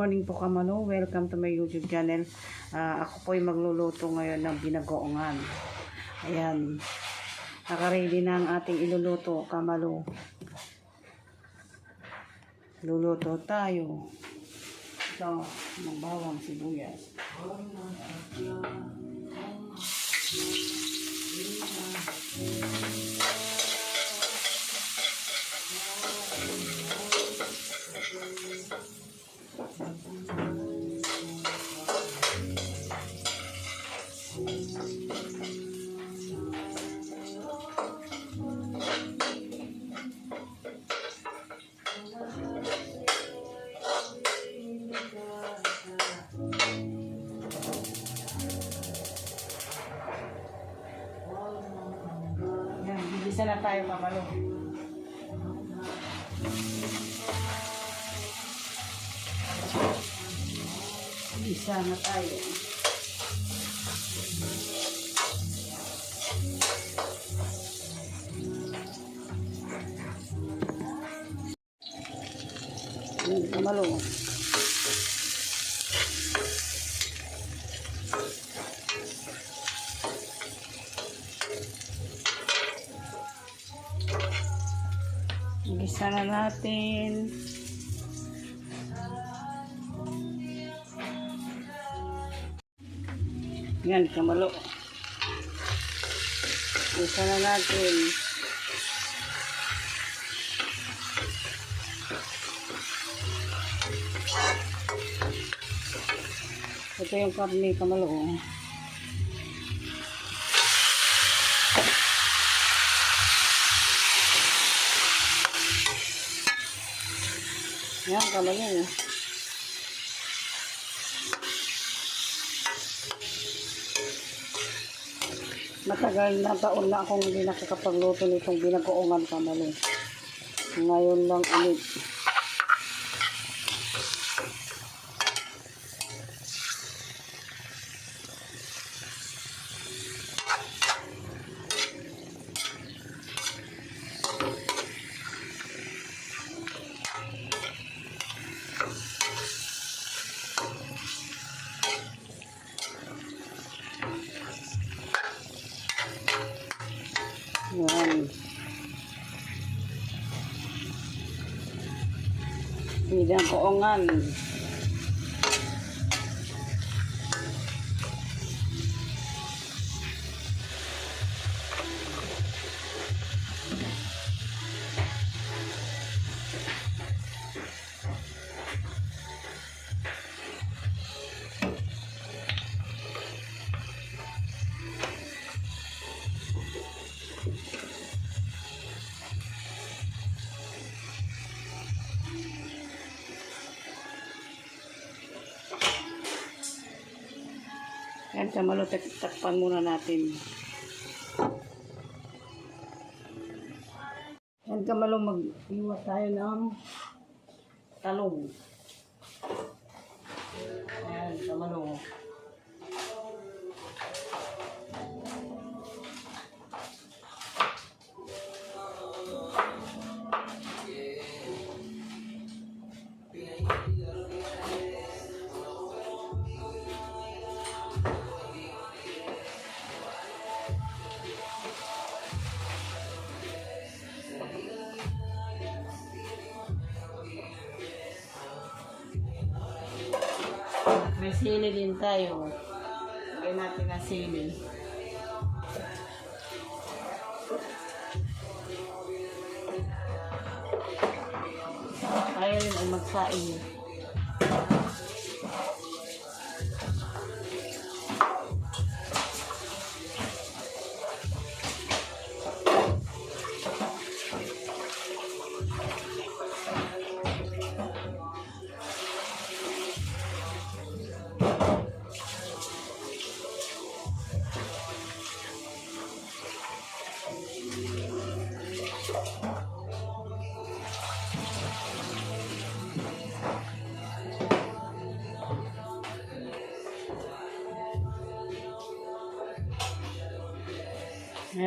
morning po kamano. Welcome to my YouTube channel. Ah, ako po ay magluluto ngayon ng binagoongan. Ayan. Nakaready na ang ating iluluto, kamalo. Luluto tayo. Ito, ng bawang sibuyas. Ayan, bibisa na tayo, kamalo. Bisa na tayo. Ayan, kamalo. Gisa na natin. Yan, kamalo. Gisa na natin. Ito yung karne kamalo. oh. Yan, kamalo. oh. Matagal na taon na akong hindi nakakapagluto nitong binagoongan kamalo. Ngayon lang ulit. Binagoongan. Yan, kamalo, tak- takpan muna natin. Yan, kamalo, mag-iwa tayo ng talong. May sili din tayo. Lagyan natin ang sili. Tayo rin ay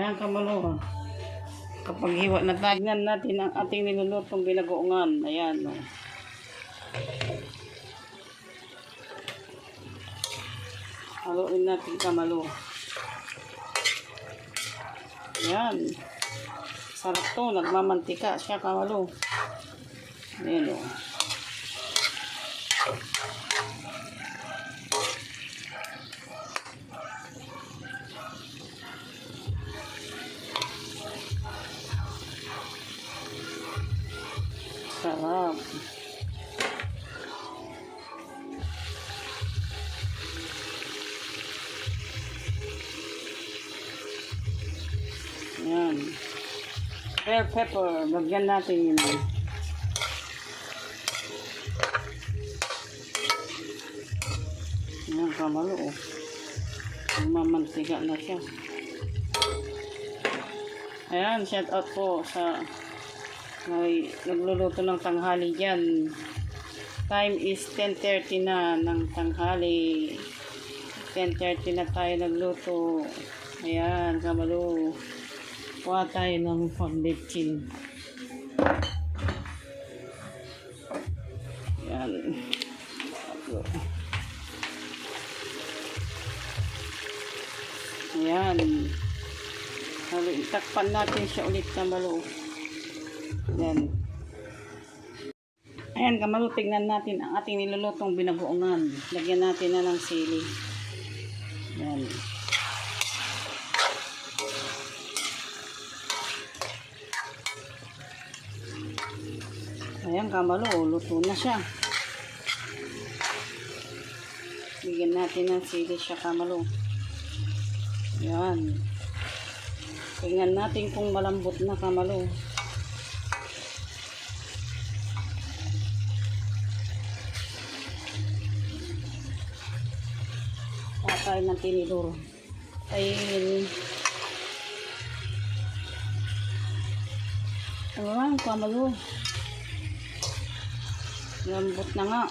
Ayan kamalo. Oh. Kapag hiwa na tayo, natin ang ating nilulutong binagoongan. Ayan. Oh. Haluin natin kamalo. Ayan. Sarap to. Nagmamantika siya kamalo. Ayan o. Oh. Bell pepper. Lagyan natin yun. Yan, kamalo oh. Mamantiga na siya. Ayan, shout out po sa may nagluluto ng tanghali dyan. Time is 10.30 na ng tanghali. 10.30 na tayo nagluto. Ayan, kamalo. Kuha tayo ng pambitchin. Ayan. Halo, itakpan natin siya ulit kamalo. Ayan. Ayan, kamalo, tignan natin ang ating nilulutong binagoongan. Lagyan natin na ng sili. Ayan. Ayan, kamalo, luto na siya. Bigyan natin ng sili siya, kamalo. Ayan. Tingnan natin kung malambot na kamalo. Patay ng tinidor. Ayun. Ayan, kamalo. Lambot na nga.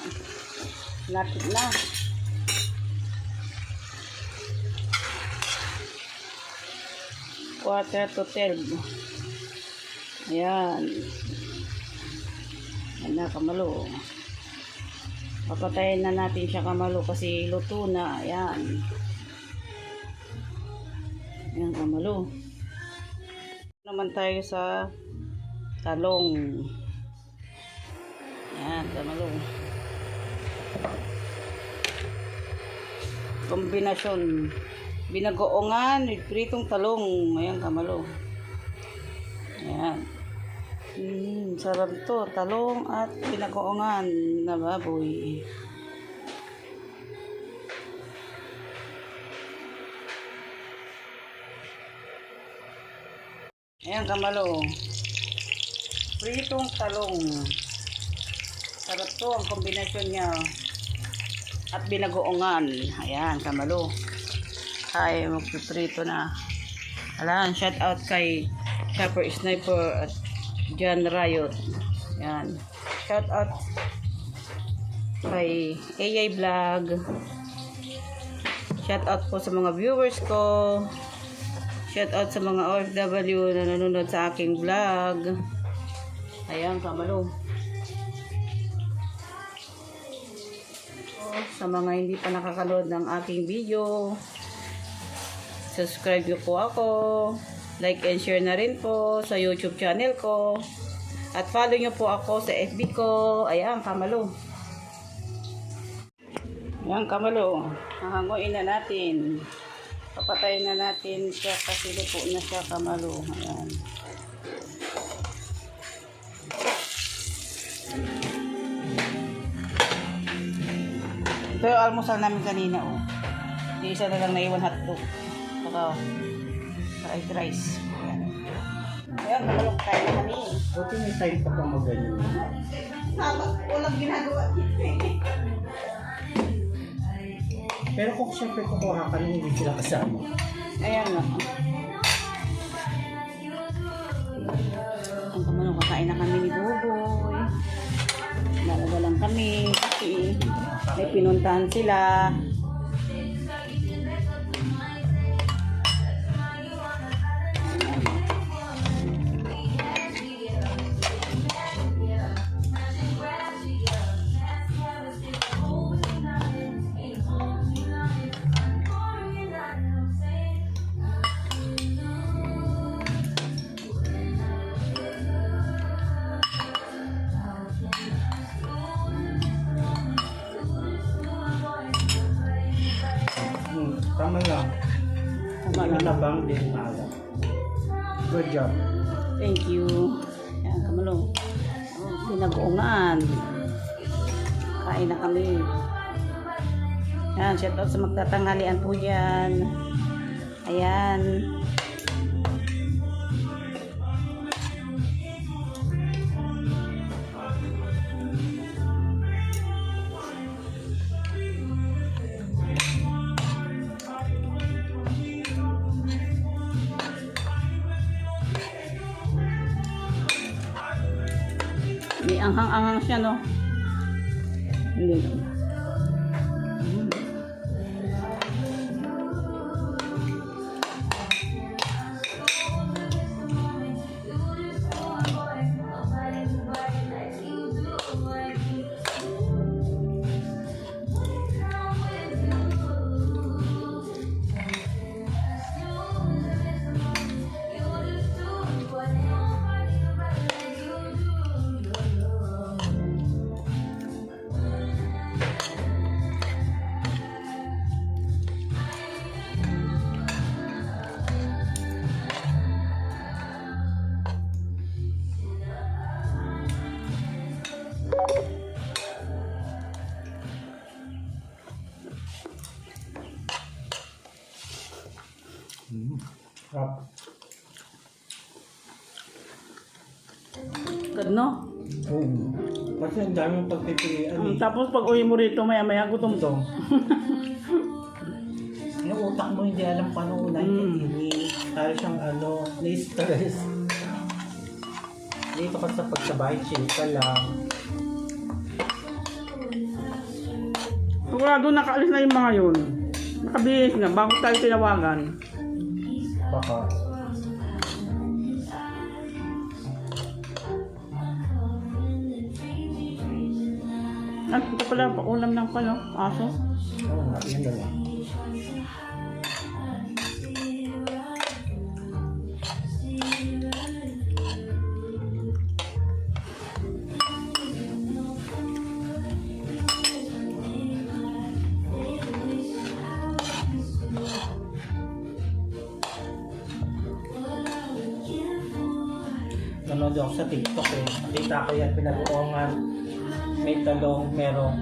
Lapit na. Quarter to twelve. Ayan. Ayan na, kamalo. Papatayin na natin siya kamalo kasi luto na. Ayan. Ayan, kamalo. Naman tayo sa talong. Ayan, kamalo. Kombinasyon. Binagoongan with pritong talong. Ayan, kamalo. Ayan. Hmm, sarap to. Talong at binagoongan na baboy. Ayan, kamalo. Pritong talong. Sarap to ang kombinasyon niya. At binagoongan. Ayan, kamalo. Ay, magpiprito na. Alam, shout out kay Chopper Sniper at John Riot. Ayan. Shout out kay AI Vlog. Shout out po sa mga viewers ko. Shout out sa mga OFW na nanonood sa aking vlog. Ayan, kamalo. Sa mga hindi pa nakakanood ng aking video, subscribe niyo po ako. Like and share na rin po sa YouTube channel ko. At follow niyo po ako sa FB ko. Ayan, kamalo. Ayan, kamalo. Hahanguin na natin. Papatayin na natin siya kasi luto na siya kamalo. Ayan. Ito yung almusal namin kanina, oh. Yung isa na lang naiwan hotdog. Saka, fried rice. Ayan. Ayan, kamalong kain na kami. Buti may time pa kang magaling. Haba, walang ginagawa. Pero kung siyempre kukuha ka nung hindi sila kasama. Ayan nga. Pinuntahan sila. Kain na kami. Yan, shout out sa magtatanghalian po dyan. Ayan. May anghang-anghang siya, no? Hindi. Mm. Good, no? Oo. Kasi ang dami mong pagpipilian Um, tapos pag uwi mo rito, maya-maya gutom Ito. Yung utak mo hindi alam paano unahin Mm. mm. Tayo siyang ano, na-stress. Dito ka sa pagsabahay, chill ka lang. Sigurado nakaalis na yung mga yun. Nakabihis na, bago tayo tinawagan. Baka. At ito pala, paulam ng palo, aso. Oo nga, yun na lang. Nanonood ako sa TikTok eh. Nakita ko yan pinag-uongan. May talong, merong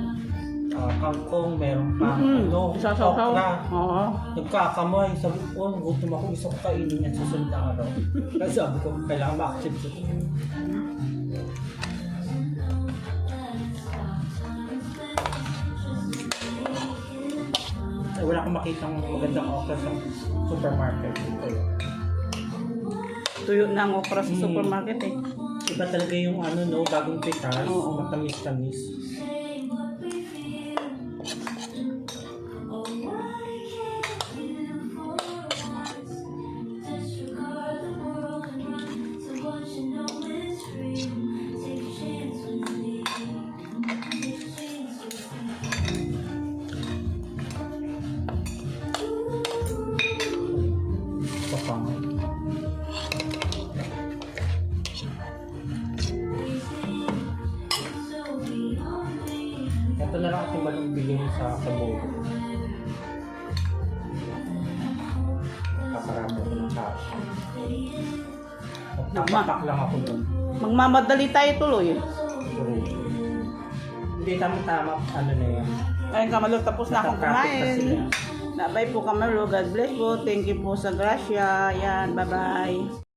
ah, kangkong, merong pang Mm, ano, isasaw-saw. okra. Oo. Nagkakamay. Sabi ko, oh, gutom ako. Gusto ko kainin yan susunod na araw. Kasi sabi ko, kailangan ma-active ko. Ay, wala akong makitang magandang okra sa supermarket dito. Tuyo na ang okra sa Mm. supermarket eh. Iba talaga yung ano no, bagong pitas, Oo. matamis-tamis. Magmamadali tayo tuloy. Hindi tama-tama ano na yan. Ayun kamalo, tapos na akong Nakatraffic kasi kumain. yan. Nabay po kamalo. God bless po. Thank you po sa grasya. Yan, bye-bye.